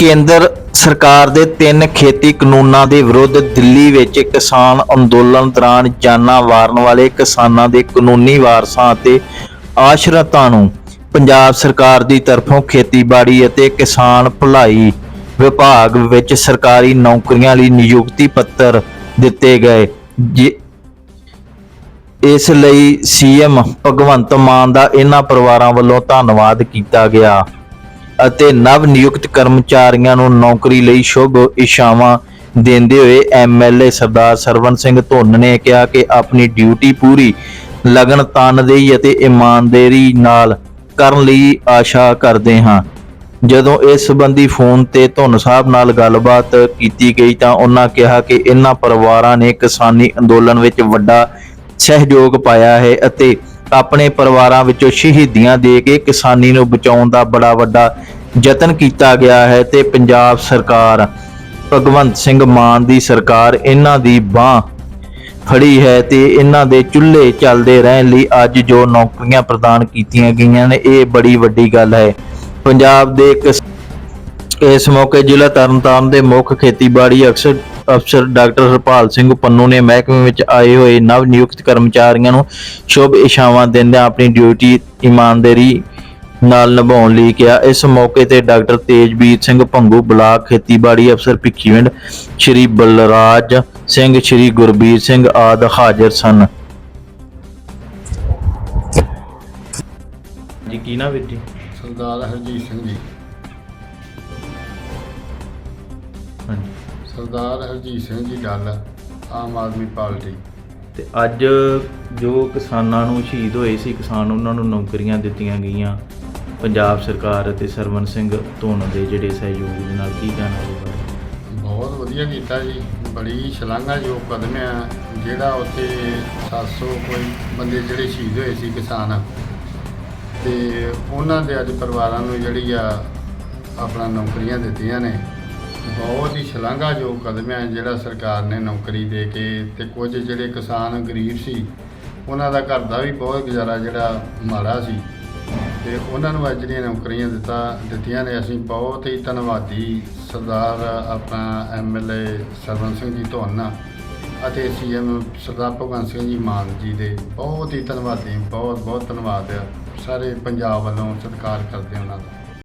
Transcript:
ਕੇਂਦਰ ਸਰਕਾਰ ਦੇ ਤਿੰਨ ਖੇਤੀ ਕਾਨੂੰਨਾਂ ਦੇ ਵਿਰੁੱਧ ਦਿੱਲੀ ਵਿੱਚ ਕਿਸਾਨ ਅੰਦੋਲਨ ਦੌਰਾਨ ਜਾਨਾਂ ਵਾਰਨ ਵਾਲੇ ਕਿਸਾਨਾਂ ਦੇ ਕਾਨੂੰਨੀ ਵਾਰਸਾਂ ਅਤੇ ਆਸ਼ਰਤਾਂ ਨੂੰ ਪੰਜਾਬ ਸਰਕਾਰ ਦੀ ਤਰਫੋਂ ਖੇਤੀਬਾੜੀ ਅਤੇ ਕਿਸਾਨ ਭਲਾਈ ਵਿਭਾਗ ਵਿੱਚ ਸਰਕਾਰੀ ਨੌਕਰੀਆਂ ਲਈ ਨਿਯੁਕਤੀ ਪੱਤਰ ਦਿੱਤੇ ਗਏ, ਜਿ- ਇਸ ਲਈ ਸੀਐਮ ਭਗਵੰਤ ਮਾਨ ਦਾ ਇਹਨਾਂ ਪਰਿਵਾਰਾਂ ਵੱਲੋਂ ਧੰਨਵਾਦ ਕੀਤਾ ਗਿਆ। ਅਤੇ ਨਵ ਨਿਯੁਕਤ ਕਰਮਚਾਰੀਆਂ ਨੂੰ ਨੌਕਰੀ ਲਈ ਸ਼ੁਭ ਇਸ਼ਾਵਾਂ ਦਿੰਦੇ ਹੋਏ ਐਮਐਲਏ ਸਰਦਾਰ ਸਰਵਨ ਸਿੰਘ ਧੁੰਨ ਨੇ ਕਿਹਾ ਕਿ ਆਪਣੀ ਡਿਊਟੀ ਪੂਰੀ ਲਗਨ ਤਨਦੇਹੀ ਅਤੇ ਇਮਾਨਦਾਰੀ ਨਾਲ ਕਰਨ ਲਈ ਆਸ਼ਾ ਕਰਦੇ ਹਾਂ। ਜਦੋਂ ਇਸ ਸੰਬੰਧੀ ਫੋਨ ਤੇ ਧੁੰਨ ਸਾਹਿਬ ਨਾਲ ਗੱਲਬਾਤ ਕੀਤੀ ਗਈ ਤਾਂ ਉਹਨਾਂ ਕਿਹਾ ਕਿ ਇਹਨਾਂ ਪਰਿਵਾਰਾਂ ਨੇ ਕਿਸਾਨੀ ਅੰਦੋਲਨ ਵਿੱਚ ਵੱਡਾ ਸਹਿਯੋਗ ਪਾਇਆ ਹੈ ਅਤੇ ਆਪਣੇ ਪਰਿਵਾਰਾਂ ਵਿੱਚੋਂ ਸ਼ਹੀਦੀਆਂ ਦੇ ਕੇ ਕਿਸਾਨੀ ਨੂੰ ਬਚਾਉਣ ਦਾ ਬੜਾ ਵੱਡਾ ਯਤਨ ਕੀਤਾ ਗਿਆ ਹੈ ਤੇ ਪੰਜਾਬ ਸਰਕਾਰ, ਭਗਵੰਤ ਸਿੰਘ ਮਾਨ ਦੀ ਸਰਕਾਰ ਇਹਨਾਂ ਦੀ ਬਾਹ ਫੜੀ ਹੈ ਤੇ ਇਹਨਾਂ ਦੇ ਚੁੱਲ੍ਹੇ ਚੱਲਦੇ ਰਹਿਣ ਲਈ ਅੱਜ ਜੋ ਨੌਕਰੀਆਂ ਪ੍ਰਦਾਨ ਕੀਤੀਆਂ ਗਈਆਂ ਨੇ, ਇਹ ਬੜੀ ਵੱਡੀ ਗੱਲ ਹੈ। ਪੰਜਾਬ ਦੇ ਇਸ ਮੌਕੇ ਜ਼ਿਲ੍ਹਾ ਤਰਨਤਾਰਨ ਦੇ ਮੁੱਖ ਖੇਤੀਬਾੜੀ ਅਕਸਰ ਅਫਸਰ ਡਾਕਟਰ ਹਰਪਾਲ ਸਿੰਘ ਪੰਨੂ ਨੇ ਮਹਿਕਮੇ ਵਿੱਚ ਆਏ ਹੋਏ ਨਵ ਨਿਯੁਕਤ ਕਰਮਚਾਰੀਆਂ ਨੂੰ ਸ਼ੁਭ ਇਸ਼ਾਵਾਂ ਦਿੰਦਿਆਂ ਆਪਣੀ ਡਿਊਟੀ ਇਮਾਨਦਾਰੀ ਨਾਲ ਨਿਭਾਉਣ ਲਈ ਕਿਹਾ। ਇਸ ਮੌਕੇ ਤੇ ਡਾਕਟਰ ਤੇਜਵੀਰ ਸਿੰਘ ਭੰਗੂ ਬਲਾਕ ਖੇਤੀਬਾੜੀ ਅਫਸਰ ਭਿੱਖੀਵਿੰਡ ਸ਼੍ਰੀ ਬਲਰਾਜ ਸਿੰਘ ਸ਼੍ਰੀ ਗੁਰਬੀਰ ਸਿੰਘ ਆਦਿ ਹਾਜ਼ਰ ਸਨ। ਜੀ ਕੀ ਨਾ ਵੀਰ ਜੀ? ਸਰਦਾਰ ਹਰਜੀਤ ਸਿੰਘ ਜੀ। ਹਾਂਜੀ। ਸਰਦਾਰ ਹਰਜੀਤ ਸਿੰਘ ਜੀ ਗੱਲ ਆਮ ਆਦਮੀ ਪਾਰਟੀ। ਤੇ ਅੱਜ ਜੋ ਕਿਸਾਨਾਂ ਨੂੰ ਸ਼ਹੀਦ ਹੋਏ ਸੀ ਕਿਸਾਨ ਉਹਨਾਂ ਨੂੰ ਨੌਕਰੀਆਂ ਦਿੱਤੀਆਂ ਗਈਆਂ ਪੰਜਾਬ ਸਰਕਾਰ ਅਤੇ ਸਰਵਨ ਸਿੰਘ ਧੁੰਨ ਦੇ ਜਿਹੜੇ ਸਹਿਯੋਗ ਦੇ ਨਾਲ ਕੀ ਕਹਿਣਾ ਹੋਊਗਾ ਬਹੁਤ ਵਧੀਆ ਕੀਤਾ ਜੀ ਬੜੀ ਸ਼ਲਾਘਾਯੋਗ ਕਦਮ ਆ ਜਿਹੜਾ ਉੱਥੇ 700 ਕੋਈ ਬੰਦੇ ਜਿਹੜੇ ਸ਼ਹੀਦ ਹੋਏ ਸੀ ਕਿਸਾਨ ਤੇ ਉਹਨਾਂ ਦੇ ਅੱਜ ਪਰਿਵਾਰਾਂ ਨੂੰ ਜਿਹੜੀ ਆ ਆਪਣਾ ਨੌਕਰੀਆਂ ਦਿੱਤੀਆਂ ਨੇ। ਬਹੁਤ ਹੀ ਸ਼ਲਾਘਾਯੋਗ ਕਦਮ ਹੈ ਜਿਹੜਾ ਸਰਕਾਰ ਨੇ ਨੌਕਰੀ ਦੇ ਕੇ ਤੇ ਕੁਝ ਜਿਹੜੇ ਕਿਸਾਨ ਗਰੀਬ ਸੀ, ਉਹਨਾਂ ਦਾ ਘਰ ਦਾ ਵੀ ਬਹੁਤ ਗੁਜ਼ਾਰਾ ਜਿਹੜਾ ਮਾੜਾ ਸੀ। ਤੇ ਉਹਨਾਂ ਨੂੰ ਅੱਜ ਜਿਹੜੀਆਂ ਨੌਕਰੀਆਂ ਦਿੱਤਾ, ਦਿੱਤੀਆਂ ਨੇ, ਅਸੀਂ ਬਹੁਤ ਹੀ ਧੰਨਵਾਦੀ ਸਰਦਾਰ ਆਪਣਾ ਐਮਐਲਏ ਸਰਵਨ ਸਿੰਘ ਜੀ ਧੋਨਾ ਅਤੇ ਸੀਐਮ ਸਰਦਾਰ ਭਗਵੰਤ ਸਿੰਘ ਜੀ ਮਾਨ ਜੀ ਦੇ ਬਹੁਤ ਹੀ ਧੰਨਵਾਦੀ, ਬਹੁਤ ਬਹੁਤ ਧੰਨਵਾਦ ਆ। ਸਾਰੇ ਪੰਜਾਬ ਵੱਲੋਂ ਸਤਿਕਾਰ ਕਰਦੇ ਉਹਨਾਂ ਦਾ।